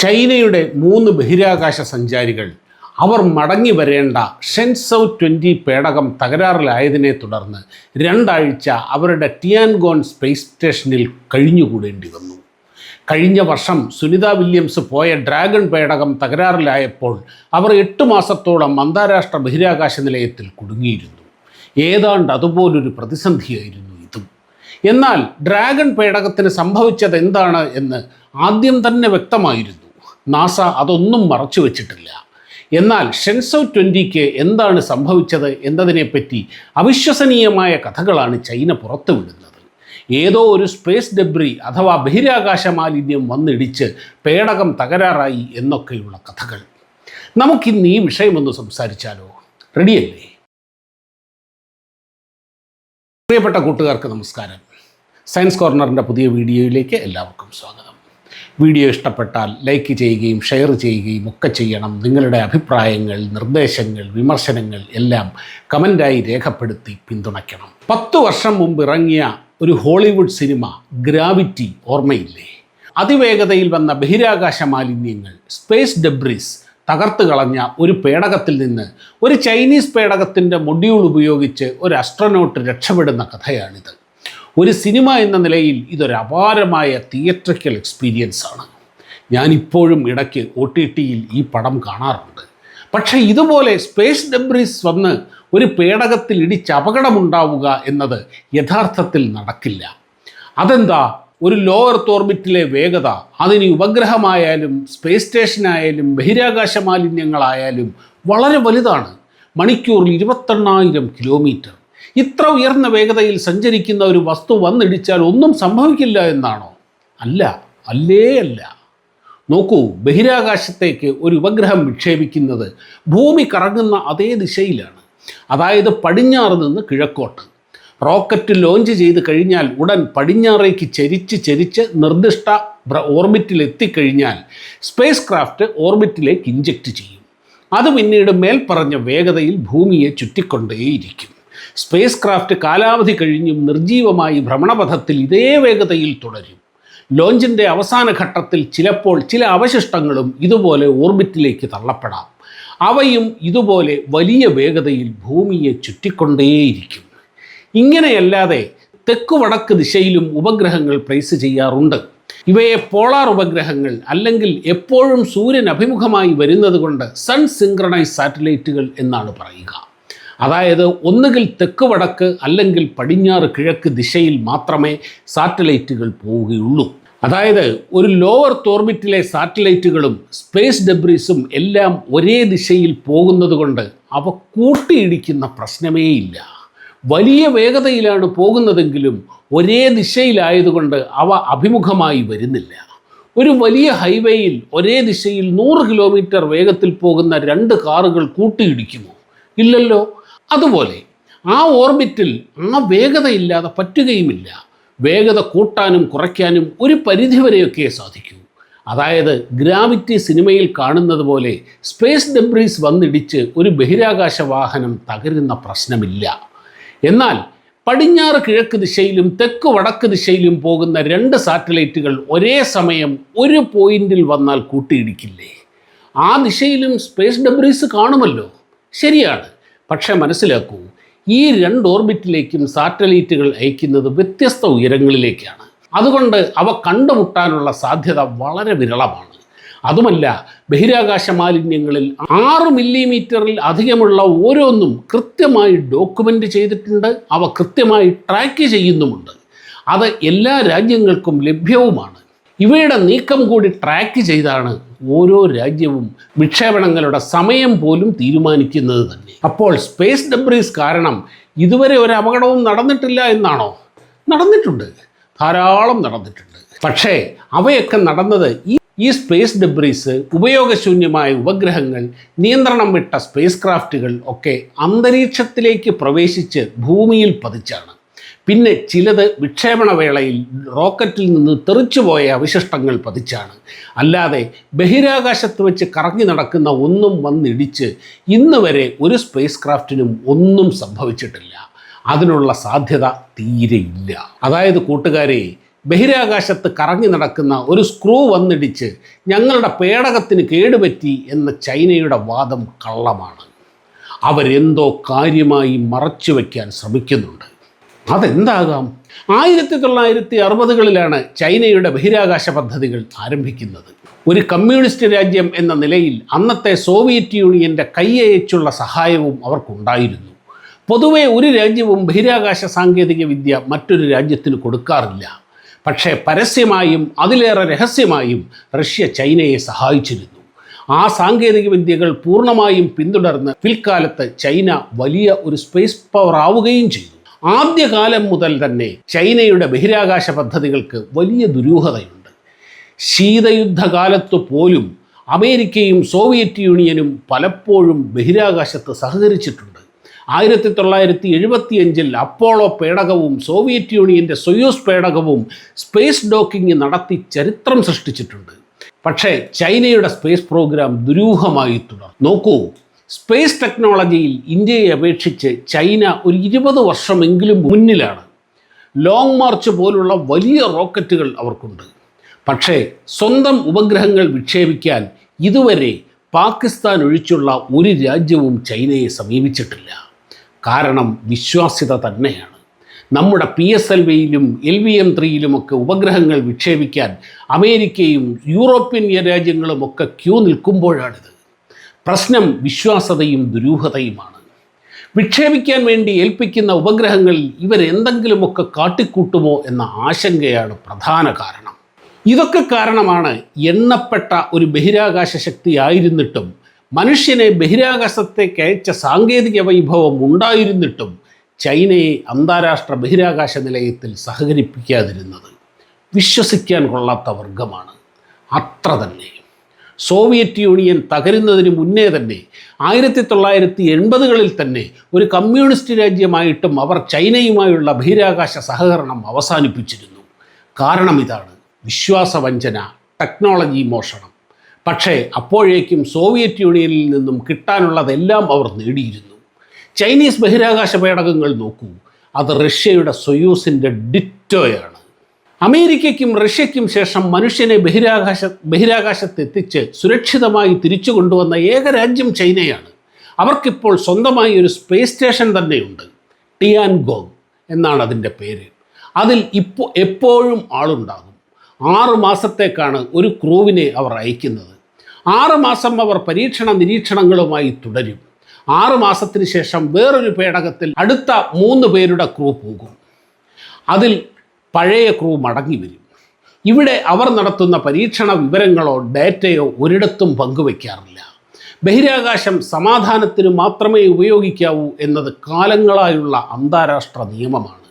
ചൈനയുടെ മൂന്ന് ബഹിരാകാശ സഞ്ചാരികൾ അവർ മടങ്ങി വരേണ്ട ഷെൻസൗ ട്വന്റി പേടകം തകരാറിലായതിനെ തുടർന്ന് രണ്ടാഴ്ച അവരുടെ ടിയാൻഗോൺ സ്പേസ് സ്റ്റേഷനിൽ കഴിഞ്ഞുകൂടേണ്ടി വന്നു. കഴിഞ്ഞ വർഷം സുനിത വില്യംസ് പോയ ഡ്രാഗൺ പേടകം തകരാറിലായപ്പോൾ അവർ എട്ട് മാസത്തോളം അന്താരാഷ്ട്ര ബഹിരാകാശ നിലയത്തിൽ കുടുങ്ങിയിരുന്നു. ഏതാണ്ട് അതുപോലൊരു പ്രതിസന്ധിയായിരുന്നു ഇതും. എന്നാൽ ഡ്രാഗൺ പേടകത്തിന് സംഭവിച്ചത് എന്താണ് എന്ന് ആദ്യം തന്നെ വ്യക്തമായിരുന്നു. നാസ അതൊന്നും മറച്ചു വെച്ചിട്ടില്ല. എന്നാൽ ഷെൻസോ ട്വന്റിക്ക് എന്താണ് സംഭവിച്ചത് എന്നതിനെപ്പറ്റി അവിശ്വസനീയമായ കഥകളാണ് ചൈന പുറത്തുവിടുന്നത്. ഏതോ ഒരു സ്പേസ് ഡെബ്രി അഥവാ ബഹിരാകാശ മാലിന്യം വന്നിടിച്ച് പേടകം തകരാറായി എന്നൊക്കെയുള്ള കഥകൾ. നമുക്കിന്ന് ഈ വിഷയമൊന്ന് സംസാരിച്ചാലോ? റെഡിയല്ലേ? പ്രിയപ്പെട്ട കൂട്ടുകാർക്ക് നമസ്കാരം. സയൻസ് കോർണറിന്റെ പുതിയ വീഡിയോയിലേക്ക് എല്ലാവർക്കും സ്വാഗതം. വീഡിയോ ഇഷ്ടപ്പെട്ടാൽ ലൈക്ക് ചെയ്യുകയും ഷെയർ ചെയ്യുകയും ഒക്കെ ചെയ്യണം. നിങ്ങളുടെ അഭിപ്രായങ്ങൾ നിർദ്ദേശങ്ങൾ വിമർശനങ്ങൾ എല്ലാം കമന്റായി രേഖപ്പെടുത്തി പിന്തുണയ്ക്കണം. പത്തു വർഷം മുമ്പ് ഇറങ്ങിയ ഒരു ഹോളിവുഡ് സിനിമ ഗ്രാവിറ്റി ഓർമ്മയില്ലേ? അതിവേഗതയിൽ വന്ന ബഹിരാകാശ മാലിന്യങ്ങൾ സ്പേസ് ഡെബ്രിസ് തകർത്ത് കളഞ്ഞ ഒരു പേടകത്തിൽ നിന്ന് ഒരു ചൈനീസ് പേടകത്തിന്റെ മൊഡ്യൂൾ ഉപയോഗിച്ച് ഒരു അസ്ട്രനോട്ട് രക്ഷപ്പെടുന്ന കഥയാണിത്. ഒരു സിനിമ എന്ന നിലയിൽ ഇതൊരു അപാരമായ തിയേറ്ററിക്കൽ എക്സ്പീരിയൻസ് ആണ്. ഞാനിപ്പോഴും ഇടയ്ക്ക് ഒ ടി ടിയിൽ ഈ പടം കാണാറുണ്ട്. പക്ഷേ ഇതുപോലെ സ്പേസ് ഡെബ്രീസ് വന്ന് ഒരു പേടകത്തിൽ ഇടിച്ച് അപകടമുണ്ടാവുക എന്നത് യഥാർത്ഥത്തിൽ നടക്കില്ല. അതെന്താ? ഒരു ലോ എർത്ത് ഓർബിറ്റിലെ വേഗത അതിന് ഉപഗ്രഹമായാലും സ്പേസ് സ്റ്റേഷനായാലും ബഹിരാകാശ മാലിന്യങ്ങളായാലും വളരെ വലുതാണ്. മണിക്കൂറിൽ ഇരുപത്തെണ്ണായിരം കിലോമീറ്റർ. ഇത്ര ഉയർന്ന വേഗതയിൽ സഞ്ചരിക്കുന്ന ഒരു വസ്തു വന്നിടിച്ചാൽ ഒന്നും സംഭവിക്കില്ല എന്നാണോ? അല്ല അല്ലേ അല്ല. നോക്കൂ ബഹിരാകാശത്തേക്ക് ഒരു ഉപഗ്രഹം വിക്ഷേപിക്കുന്നത് ഭൂമി കറങ്ങുന്ന അതേ ദിശയിലാണ്. അതായത് പടിഞ്ഞാറ് നിന്ന് കിഴക്കോട്ട്. റോക്കറ്റ് ലോഞ്ച് ചെയ്ത് കഴിഞ്ഞാൽ ഉടൻ പടിഞ്ഞാറേക്ക് ചരിച്ച് ചരിച്ച് നിർദ്ദിഷ്ട ഓർബിറ്റിൽ എത്തിക്കഴിഞ്ഞാൽ സ്പേസ് ക്രാഫ്റ്റ് ഓർബിറ്റിലേക്ക് ഇഞ്ചക്റ്റ് ചെയ്യും. അത് പിന്നീട് മേൽപ്പറഞ്ഞ വേഗതയിൽ ഭൂമിയെ ചുറ്റിക്കൊണ്ടേയിരിക്കും. സ്പേസ് ക്രാഫ്റ്റ് കാലാവധി കഴിഞ്ഞും നിർജീവമായി ഭ്രമണപഥത്തിൽ ഇതേ വേഗതയിൽ തുടരും. ലോഞ്ചിന്റെ അവസാന ഘട്ടത്തിൽ ചിലപ്പോൾ ചില അവശിഷ്ടങ്ങളും ഇതുപോലെ ഓർബിറ്റിലേക്ക് തള്ളപ്പെടാം. അവയും ഇതുപോലെ വലിയ വേഗതയിൽ ഭൂമിയെ ചുറ്റിക്കൊണ്ടേയിരിക്കും. ഇങ്ങനെയല്ലാതെ തെക്കു വടക്ക് ദിശയിലും ഉപഗ്രഹങ്ങൾ പ്ലേസ് ചെയ്യാറുണ്ട്. ഇവയെ പോളാർ ഉപഗ്രഹങ്ങൾ അല്ലെങ്കിൽ എപ്പോഴും സൂര്യൻ അഭിമുഖമായി വരുന്നത് കൊണ്ട് സൺ സിങ്ക്രണൈസ് സാറ്റലൈറ്റുകൾ എന്നാണ് പറയുക. അതായത് ഒന്നുകിൽ തെക്ക് വടക്ക് അല്ലെങ്കിൽ പടിഞ്ഞാറ് കിഴക്ക് ദിശയിൽ മാത്രമേ സാറ്റലൈറ്റുകൾ പോവുകയുള്ളൂ. അതായത് ഒരു ലോവർ ഓർബിറ്റിലെ സാറ്റലൈറ്റുകളും സ്പേസ് ഡെബ്രീസും എല്ലാം ഒരേ ദിശയിൽ പോകുന്നതുകൊണ്ട് അവ കൂട്ടിയിടിക്കുന്ന പ്രശ്നമേയില്ല. വലിയ വേഗതയിലാണ് പോകുന്നതെങ്കിലും ഒരേ ദിശയിലായതുകൊണ്ട് അവ അഭിമുഖമായി വരുന്നില്ല. ഒരു വലിയ ഹൈവേയിൽ ഒരേ ദിശയിൽ നൂറ് കിലോമീറ്റർ വേഗത്തിൽ പോകുന്ന രണ്ട് കാറുകൾ കൂട്ടിയിടിക്കുമോ? ഇല്ലല്ലോ. അതുപോലെ ആ ഓർബിറ്റിൽ ആ വേഗതയില്ലാതെ പറ്റുകയുമില്ല. വേഗത കൂട്ടാനും കുറയ്ക്കാനും ഒരു പരിധിവരെയൊക്കെ സാധിക്കൂ. അതായത് ഗ്രാവിറ്റി സിനിമയിൽ കാണുന്നത് പോലെ സ്പേസ് ഡെബ്രീസ് വന്നിടിച്ച് ഒരു ബഹിരാകാശ വാഹനം തകരുന്ന പ്രശ്നമില്ല. എന്നാൽ പടിഞ്ഞാറ് കിഴക്ക് ദിശയിലും തെക്ക് വടക്ക് ദിശയിലും പോകുന്ന രണ്ട് സാറ്റലൈറ്റുകൾ ഒരേ സമയം ഒരു പോയിന്റിൽ വന്നാൽ കൂട്ടിയിടിക്കില്ലേ? ആ ദിശയിലും സ്പേസ് ഡെബ്രീസ് കാണുമല്ലോ. ശരിയാണ്. പക്ഷേ മനസ്സിലാക്കൂ ഈ രണ്ട് ഓർബിറ്റിലേക്കും സാറ്റലൈറ്റുകൾ അയക്കുന്നത് വ്യത്യസ്ത ഉയരങ്ങളിലേക്കാണ്. അതുകൊണ്ട് അവ കണ്ടുമുട്ടാനുള്ള സാധ്യത വളരെ വിരളമാണ്. അതുമല്ല ബഹിരാകാശ മാലിന്യങ്ങളിൽ ആറ് മില്ലിമീറ്ററിൽ അധികമുള്ള ഓരോന്നും കൃത്യമായി ഡോക്യുമെന്റ് ചെയ്തിട്ടുണ്ട് അവ കൃത്യമായി ട്രാക്ക് ചെയ്യുന്നുമുണ്ട്. അത് എല്ലാ രാജ്യങ്ങൾക്കും ലഭ്യവുമാണ്. ഇവയുടെ നീക്കം കൂടി ട്രാക്ക് ചെയ്താണ് ഓരോ രാജ്യവും വിക്ഷേപണങ്ങളുടെ സമയം പോലും തീരുമാനിക്കുന്നത് തന്നെ. അപ്പോൾ സ്പേസ് ഡെബ്രീസ് കാരണം ഇതുവരെ ഒരു അപകടവും നടന്നിട്ടില്ല എന്നാണോ? നടന്നിട്ടുണ്ട്. ധാരാളം നടന്നിട്ടുണ്ട്. പക്ഷേ അവയൊക്കെ നടന്നത് ഈ ഈ സ്പേസ് ഡെബ്രീസ് ഉപയോഗശൂന്യമായ ഉപഗ്രഹങ്ങൾ നിയന്ത്രണം വിട്ട സ്പേസ് ക്രാഫ്റ്റുകൾ ഒക്കെ അന്തരീക്ഷത്തിലേക്ക് പ്രവേശിച്ച് ഭൂമിയിൽ പതിച്ചാണ്. പിന്നെ ചിലത് വിക്ഷേപണ വേളയിൽ റോക്കറ്റിൽ നിന്ന് തെറിച്ചുപോയ അവശിഷ്ടങ്ങൾ പതിച്ചാണ്. അല്ലാതെ ബഹിരാകാശത്ത് വെച്ച് കറങ്ങി നടക്കുന്ന ഒന്നും വന്നിടിച്ച് ഇന്ന് വരെ ഒരു സ്പേസ് ക്രാഫ്റ്റിനും ഒന്നും സംഭവിച്ചിട്ടില്ല. അതിനുള്ള സാധ്യത തീരെയില്ല. അതായത് കൂട്ടുകാരെ ബഹിരാകാശത്ത് കറങ്ങി നടക്കുന്ന ഒരു സ്ക്രൂ വന്നിടിച്ച് ഞങ്ങളുടെ പേടകത്തിന് കേടുപറ്റി എന്ന ചൈനയുടെ വാദം കള്ളമാണ്. അവരെന്തോ കാര്യമായി മറച്ചു വയ്ക്കാൻ ശ്രമിക്കുന്നുണ്ട്. അതെന്താകാം? ആയിരത്തി തൊള്ളായിരത്തി അറുപതുകളിലാണ് ചൈനയുടെ ബഹിരാകാശ പദ്ധതികൾ ആരംഭിക്കുന്നത്. ഒരു കമ്മ്യൂണിസ്റ്റ് രാജ്യം എന്ന നിലയിൽ അന്നത്തെ സോവിയറ്റ് യൂണിയന്റെ കൈയച്ചുള്ള സഹായവും അവർക്കുണ്ടായിരുന്നു. പൊതുവെ ഒരു രാജ്യവും ബഹിരാകാശ സാങ്കേതിക വിദ്യ മറ്റൊരു രാജ്യത്തിന് കൊടുക്കാറില്ല. പക്ഷേ പരസ്യമായും അതിലേറെ രഹസ്യമായും റഷ്യ ചൈനയെ സഹായിച്ചിരുന്നു. ആ സാങ്കേതിക വിദ്യകൾ പൂർണമായും പിന്തുടർന്ന് പിൽക്കാലത്ത് ചൈന വലിയ ഒരു സ്പേസ് പവർ ആവുകയും ചെയ്തു. ആദ്യകാലം മുതൽ തന്നെ ചൈനയുടെ ബഹിരാകാശ പദ്ധതികൾക്ക് വലിയ ദുരൂഹതയുണ്ട്. ശീതയുദ്ധകാലത്ത് പോലും അമേരിക്കയും സോവിയറ്റ് യൂണിയനും പലപ്പോഴും ബഹിരാകാശത്ത് സഹകരിച്ചിട്ടുണ്ട്. ആയിരത്തി തൊള്ളായിരത്തി എഴുപത്തിയഞ്ചിൽ അപ്പോളോ പേടകവും സോവിയറ്റ് യൂണിയന്റെ സൊയൂസ് പേടകവും സ്പേസ് ഡോക്കിംഗ് നടത്തി ചരിത്രം സൃഷ്ടിച്ചിട്ടുണ്ട്. പക്ഷേ ചൈനയുടെ സ്പേസ് പ്രോഗ്രാം ദുരൂഹമായി തുടർ നോക്കൂ സ്പേസ് ടെക്നോളജിയിൽ ഇന്ത്യയെ അപേക്ഷിച്ച് ചൈന ഒരു ഇരുപത് വർഷമെങ്കിലും മുന്നിലാണ്. ലോങ് മാർച്ച് പോലുള്ള വലിയ റോക്കറ്റുകൾ അവർക്കുണ്ട്. പക്ഷേ സ്വന്തം ഉപഗ്രഹങ്ങൾ വിക്ഷേപിക്കാൻ ഇതുവരെ പാകിസ്ഥാൻ ഒഴിച്ചുള്ള ഒരു രാജ്യവും ചൈനയെ സമീപിച്ചിട്ടില്ല. കാരണം വിശ്വാസ്യത തന്നെയാണ്. നമ്മുടെ പി എസ് എൽ വിയിലും എൽ വി എം ത്രീയിലുമൊക്കെ ഉപഗ്രഹങ്ങൾ വിക്ഷേപിക്കാൻ അമേരിക്കയും യൂറോപ്യൻ രാജ്യങ്ങളുമൊക്കെ ക്യൂ നിൽക്കുമ്പോഴാണിത്. പ്രശ്നം വിശ്വാസതയും ദുരൂഹതയുമാണ്. വിക്ഷേപിക്കാൻ വേണ്ടി ഏൽപ്പിക്കുന്ന ഉപഗ്രഹങ്ങളിൽ ഇവരെന്തെങ്കിലുമൊക്കെ കാട്ടിക്കൂട്ടുമോ എന്ന ആശങ്കയാണ് പ്രധാന കാരണം. ഇതൊക്കെ കാരണമാണ് എണ്ണപ്പെട്ട ഒരു ബഹിരാകാശ ശക്തി ആയിരുന്നിട്ടും മനുഷ്യനെ ബഹിരാകാശത്തേക്ക് അയച്ച സാങ്കേതിക വൈഭവം ഉണ്ടായിരുന്നിട്ടും ചൈനയെ അന്താരാഷ്ട്ര ബഹിരാകാശ നിലയത്തിൽ സഹകരിപ്പിക്കാതിരുന്നത് വിശ്വസിക്കാൻ കൊള്ളാത്ത വർഗമാണ് അത്ര തന്നെ. സോവിയറ്റ് യൂണിയൻ തകരുന്നതിന് മുന്നേ തന്നെ ആയിരത്തി തൊള്ളായിരത്തി എൺപതുകളിൽ തന്നെ ഒരു കമ്മ്യൂണിസ്റ്റ് രാജ്യമായിട്ടും അവർ ചൈനയുമായുള്ള ബഹിരാകാശ സഹകരണം അവസാനിപ്പിച്ചിരുന്നു. കാരണം ഇതാണ് വിശ്വാസവഞ്ചന ടെക്നോളജി മോഷണം. പക്ഷേ അപ്പോഴേക്കും സോവിയറ്റ് യൂണിയനിൽ നിന്നും കിട്ടാനുള്ളതെല്ലാം അവർ നേടിയിരുന്നു. ചൈനീസ് ബഹിരാകാശ പേടകങ്ങൾ നോക്കൂ അത് റഷ്യയുടെ സൊയൂസിന്റെ ഡിറ്റോയാണ്. അമേരിക്കയ്ക്കും റഷ്യയ്ക്കും ശേഷം മനുഷ്യനെ ബഹിരാകാശ ബഹിരാകാശത്തെത്തിച്ച് സുരക്ഷിതമായി തിരിച്ചു കൊണ്ടുവന്ന ഏക രാജ്യം ചൈനയാണ്. അവർക്കിപ്പോൾ സ്വന്തമായി ഒരു സ്പേസ് സ്റ്റേഷൻ തന്നെയുണ്ട്. ടിയാൻ ഗോങ് എന്നാണ് അതിന്റെ പേര്. അതിൽ ഇപ്പോൾ എപ്പോഴും ആളുണ്ടാകും. ആറു മാസത്തേക്കാണ് ഒരു ക്രൂവിനെ അവർ അയക്കുന്നത്. ആറ് മാസം അവർ പരീക്ഷണ നിരീക്ഷണങ്ങളുമായി തുടരും. ആറ് മാസത്തിന് ശേഷം വേറൊരു പേടകത്തിൽ അടുത്ത മൂന്ന് പേരുടെ ക്രൂ പോകും. അതിൽ പഴയ ക്രൂ മടങ്ങി വരും. ഇവിടെ അവർ നടത്തുന്ന പരീക്ഷണ വിവരങ്ങളോ ഡാറ്റയോ ഒരിടത്തും പങ്കുവയ്ക്കാറില്ല ബഹിരാകാശം സമാധാനത്തിന് മാത്രമേ ഉപയോഗിക്കാവൂ എന്നത് കാലങ്ങളായുള്ള അന്താരാഷ്ട്ര നിയമമാണ്.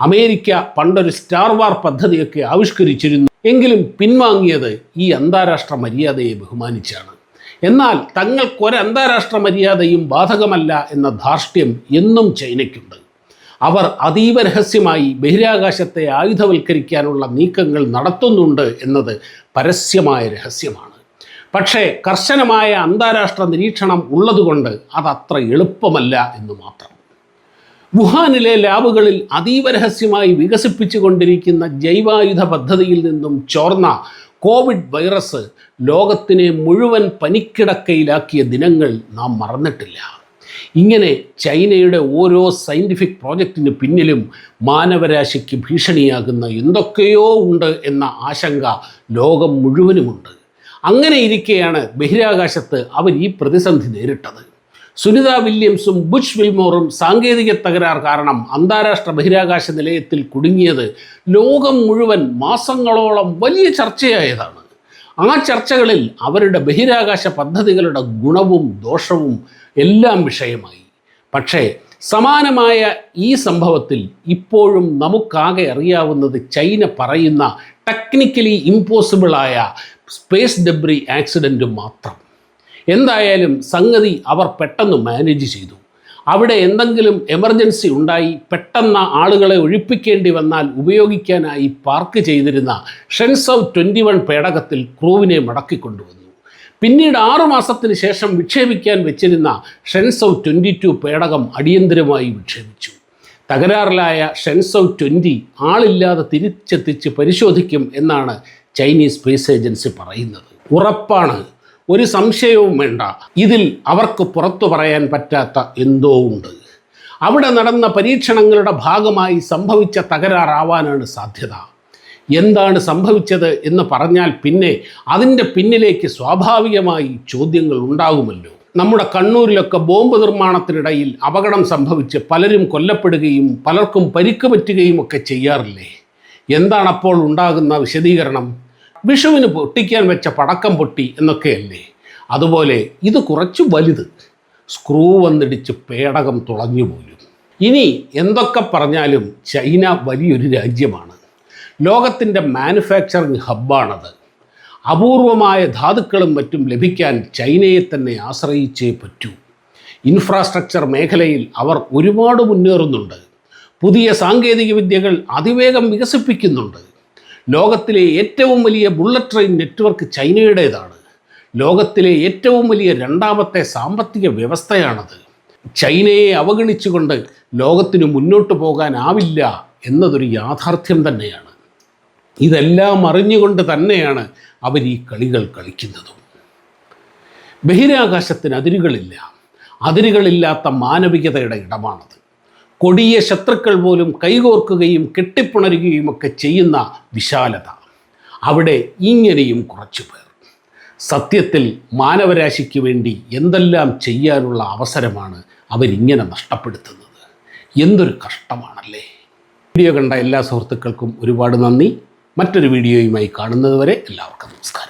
അമേരിക്ക പണ്ടൊരു സ്റ്റാർ വാർ പദ്ധതിയൊക്കെ ആവിഷ്കരിച്ചിരുന്നു. എങ്കിലും പിൻവാങ്ങിയത് ഈ അന്താരാഷ്ട്ര മര്യാദയെ ബഹുമാനിച്ചാണ്. എന്നാൽ തങ്ങൾക്കൊരു അന്താരാഷ്ട്ര മര്യാദയും ബാധകമല്ല എന്ന ധാർഷ്ട്യം എന്നും ചൈനയ്ക്കുണ്ട്. അവർ അതീവ രഹസ്യമായി ബഹിരാകാശത്തെ ആയുധവൽക്കരിക്കാനുള്ള നീക്കങ്ങൾ നടത്തുന്നുണ്ട് എന്നത് പരസ്യമായ രഹസ്യമാണ്. പക്ഷേ കർശനമായ അന്താരാഷ്ട്ര നിരീക്ഷണം ഉള്ളതുകൊണ്ട് അതത്ര എളുപ്പമല്ല എന്ന് മാത്രം. വുഹാനിലെ ലാബുകളിൽ അതീവ രഹസ്യമായി വികസിപ്പിച്ചുകൊണ്ടിരിക്കുന്ന ജൈവായുധ പദ്ധതിയിൽ നിന്നും ചോർന്ന കോവിഡ് വൈറസ് ലോകത്തിനെ മുഴുവൻ പനിക്കിടക്കയിലാക്കിയ ദിനങ്ങൾ നാം മറന്നിട്ടില്ല. ഇങ്ങനെ ചൈനയുടെ ഓരോ സയന്റിഫിക് പ്രോജക്റ്റിന് പിന്നിലും മാനവരാശിക്ക് ഭീഷണിയാകുന്ന എന്തൊക്കെയോ ഉണ്ട് എന്ന ആശങ്ക ലോകം മുഴുവനുമുണ്ട്. അങ്ങനെ ഇരിക്കെയാണ് ബഹിരാകാശത്ത് അവർ ഈ പ്രതിസന്ധി നേരിട്ടത്. സുനിത വില്യംസും ബുഷ് വിൽമോറും സാങ്കേതിക തകരാർ കാരണം അന്താരാഷ്ട്ര ബഹിരാകാശ നിലയത്തിൽ കുടുങ്ങിയത് ലോകം മുഴുവൻ മാസങ്ങളോളം വലിയ ചർച്ചയായതാണ്. ആ ചർച്ചകളിൽ അവരുടെ ബഹിരാകാശ പദ്ധതികളുടെ ഗുണവും ദോഷവും എല്ലാം വിഷയമായി. പക്ഷേ സമാനമായ ഈ സംഭവത്തിൽ ഇപ്പോഴും നമുക്കാകെ അറിയാവുന്നത് ചൈന പറയുന്ന ടെക്നിക്കലി ഇമ്പോസിബിളായ സ്പേസ് ഡെബ്രി ആക്സിഡന്റ് മാത്രം. എന്തായാലും സംഗതി അവർ പെട്ടെന്ന് മാനേജ് ചെയ്തു. അവിടെ എന്തെങ്കിലും എമർജൻസി ഉണ്ടായി പെട്ടെന്ന് ആളുകളെ ഒഴിപ്പിക്കേണ്ടി വന്നാൽ ഉപയോഗിക്കാനായി പാർക്ക് ചെയ്തിരുന്ന ഷെൻസൗ ട്വന്റി വൺ പേടകത്തിൽ ക്രൂവിനെ മടക്കിക്കൊണ്ടുവന്നു. പിന്നീട് ആറു മാസത്തിന് ശേഷം വിക്ഷേപിക്കാൻ വെച്ചിരുന്ന ഷെൻസൗ ട്വന്റി ടു പേടകം അടിയന്തരമായി വിക്ഷേപിച്ചു. തകരാറിലായ ഷെൻസവ് ട്വന്റി ആളില്ലാതെ തിരിച്ചെത്തിച്ച് പരിശോധിക്കും എന്നാണ് ചൈനീസ് സ്പേസ് ഏജൻസി പറയുന്നത്. ഉറപ്പാണ് ഒരു സംശയവും വേണ്ട. ഇതിൽ അവർക്ക് പുറത്തു പറയാൻ പറ്റാത്ത എന്തോ ഉണ്ട്. അവിടെ നടന്ന പരീക്ഷണങ്ങളുടെ ഭാഗമായി സംഭവിച്ച തകരാറാവാനാണ് സാധ്യത. എന്താണ് സംഭവിച്ചത് എന്ന് പറഞ്ഞാൽ പിന്നെ അതിന്റെ പിന്നിലേക്ക് സ്വാഭാവികമായി ചോദ്യങ്ങൾ ഉണ്ടാകുമല്ലോ നമ്മുടെ കണ്ണൂരിലൊക്കെ ബോംബ് നിർമ്മാണത്തിനിടയിൽ അപകടം സംഭവിച്ച് പലരും കൊല്ലപ്പെടുകയും പലർക്കും പരിക്ക് പറ്റുകയും ഒക്കെ ചെയ്യാറില്ലേ? എന്താണ് അപ്പോൾ ഉണ്ടാകുന്ന വിശദീകരണം? വിഷുവിന് പൊട്ടിക്കാൻ വെച്ച പടക്കം പൊട്ടി എന്നൊക്കെയല്ലേ? അതുപോലെ ഇത് കുറച്ച് വലുത്. സ്ക്രൂ വന്നിടിച്ച് പേടകം തുളഞ്ഞു പോലും. ഇനി എന്തൊക്കെ പറഞ്ഞാലും ചൈന വലിയൊരു രാജ്യമാണ്. ലോകത്തിന്റെ മാനുഫാക്ചറിങ് ഹബ്ബാണത്. അപൂർവമായ ധാതുക്കളും മറ്റും ലഭിക്കാൻ ചൈനയെ തന്നെ ആശ്രയിച്ചേ പറ്റൂ. ഇൻഫ്രാസ്ട്രക്ചർ മേഖലയിൽ അവർ ഒരുപാട് മുന്നേറുന്നുണ്ട്. പുതിയ സാങ്കേതിക വിദ്യകൾ അതിവേഗം വികസിപ്പിക്കുന്നുണ്ട്. ലോകത്തിലെ ഏറ്റവും വലിയ ബുള്ളറ്റ് ട്രെയിൻ നെറ്റ്വർക്ക് ചൈനയുടേതാണ്. ലോകത്തിലെ ഏറ്റവും വലിയ രണ്ടാമത്തെ സാമ്പത്തിക വ്യവസ്ഥയാണത്. ചൈനയെ അവഗണിച്ചുകൊണ്ട് ലോകത്തിന് മുന്നോട്ട് പോകാനാവില്ല എന്നതൊരു യാഥാർത്ഥ്യം തന്നെയാണ്. ഇതെല്ലാം അറിഞ്ഞുകൊണ്ട് തന്നെയാണ് അവർ ഈ കളികൾ കളിക്കുന്നതും. ബഹിരാകാശത്തിന് അതിരുകളില്ല. അതിരുകളില്ലാത്ത മാനവികതയുടെ ഇടമാണത്. കൊടിയ ശത്രുക്കൾ പോലും കൈകോർക്കുകയും കെട്ടിപ്പുണരുകയും ഒക്കെ ചെയ്യുന്ന വിശാലത. അവിടെ ഇങ്ങനെയും കുറച്ചു പേർ സത്യത്തിൽ മാനവരാശിക്ക് വേണ്ടി എന്തെല്ലാം ചെയ്യാനുള്ള അവസരമാണ് അവരിങ്ങനെ നഷ്ടപ്പെടുത്തുന്നത്. എന്തൊരു കഷ്ടമാണല്ലേ? വീഡിയോ കണ്ട എല്ലാ സുഹൃത്തുക്കൾക്കും ഒരുപാട് നന്ദി. മറ്റൊരു വീഡിയോയുമായി കാണുന്നതുവരെ എല്ലാവർക്കും നമസ്കാരം.